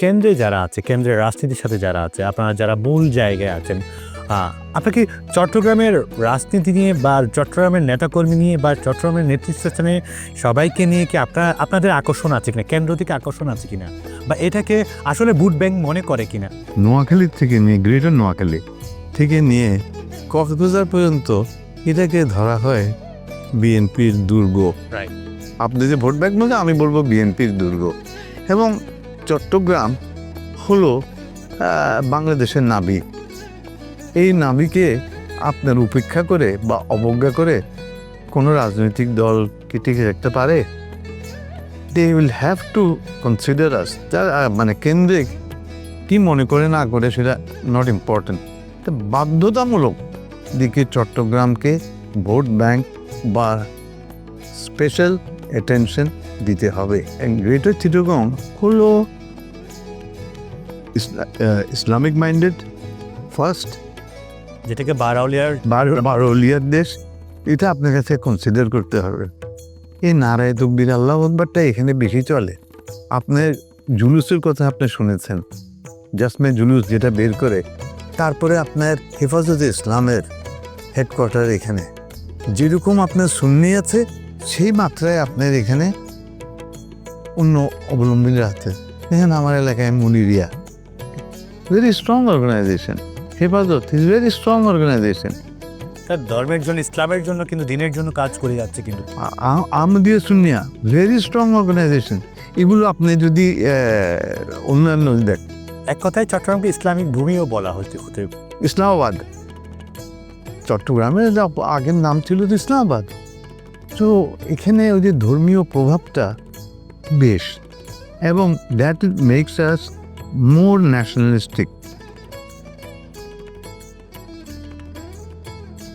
কেন্দ্রে যারা আছে কেন্দ্রের রাজনীতির সাথে যারা আছে আপনারা যারা মূল জায়গায় আছেন আহ, আপনার চট্টগ্রামের রাজনীতি নিয়ে বা চট্টগ্রামের নেতাকর্মী নিয়ে বা চট্টগ্রামের নেতৃস্থানে সবাইকে নিয়ে কি আপনার আপনাদের আকর্ষণ আছে কিনা? কেন্দ্র থেকে আকর্ষণ আছে কিনা? বা এটাকে আসলে ভোট ব্যাংক মনে করে কিনা? নোয়াখালী থেকে নিয়ে গ্রেটার নোয়াখালী থেকে নিয়ে কক্সবাজার পর্যন্ত এটাকে ধরা হয় বিএনপির দুর্গ. আপনি যে ভোট ব্যাংক মানে আমি বলব বিএনপির দুর্গ। এবং চট্টগ্রাম হলো বাংলাদেশের নাবি এই নাবিকে আপনার উপেক্ষা করে বা অবজ্ঞা করে কোনো রাজনৈতিক দল কি টিকে রাখতে পারে? They will have to consider us মানে কেন্দ্রিক কি মনে করে না করে সেটা নট ইম্পর্টেন্ট বাধ্যতামূলক দিকে চট্টগ্রামকে ভোট ব্যাংক বা স্পেশাল অ্যাটেনশন দিতে হবে। গ্রেটার চিটগং হলো ইসলামিক মাইন্ডেড ফার্স্ট? যেটাকে বারাউলিয়ার বারোলিয়ার দেশ এটা আপনার কাছে কনসিডার করতে হবে। এই নারায় তকবির আল্লাহ আকবরটা এখানে বেশি চলে। আপনার জুলুসের কথা আপনি শুনেছেন। জাসমে জুলুস যেটা বের করে তারপরে আপনার হেফাজতে ইসলামের হেডকোয়ার্টার এখানে। যেরকম আপনার সুন্নি আছে সেই মাত্রায় আপনার এখানে অন্য অবলম্বীরা আছে। এখানে আমার এলাকায় মনিরিয়া। Very strong organization Hefazat is very strong organization তার ধর্মের জন্য ইসলামের জন্য কিন্তু দিনের জন্য কাজ করে যাচ্ছে কিন্তু। আমদিয়া সুনিয়া ভেরি স্ট্রং অর্গানাইজেশন এগুলো আপনি যদি অন্যান্য দেখ। এক কথায় চট্টগ্রামকে ইসলামিক ভূমিও বলা হচ্ছে ইসলামাবাদ। চট্টগ্রামের আগের নাম ছিল তো ইসলামাবাদ। তো এখানে ওই যে ধর্মীয় প্রভাবটা বেশ। এবং that makes us more nationalistic